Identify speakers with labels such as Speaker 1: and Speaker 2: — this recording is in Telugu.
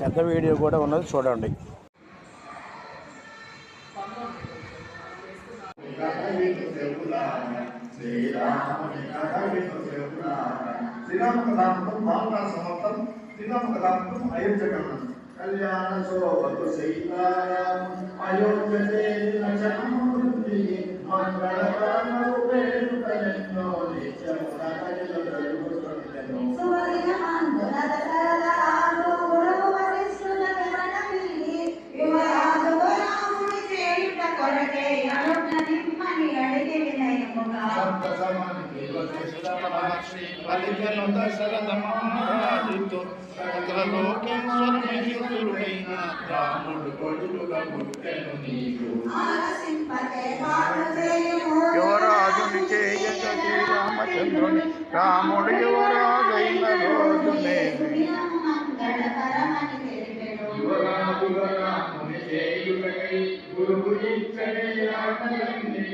Speaker 1: పెద్ద వీడియో కూడా ఉన్నది చూడండి.
Speaker 2: కళ్యాణ శోభకు సీతారాం సంతసమానికి
Speaker 3: రాముడు కొడుకుగా పుట్టెను నీకు
Speaker 1: యువరాజుని శ్రీరామచంద్రుని రాముడు యువరాజైన రోజునే
Speaker 2: యువరాజుగా రాముని గురువు ఆటలన్నీ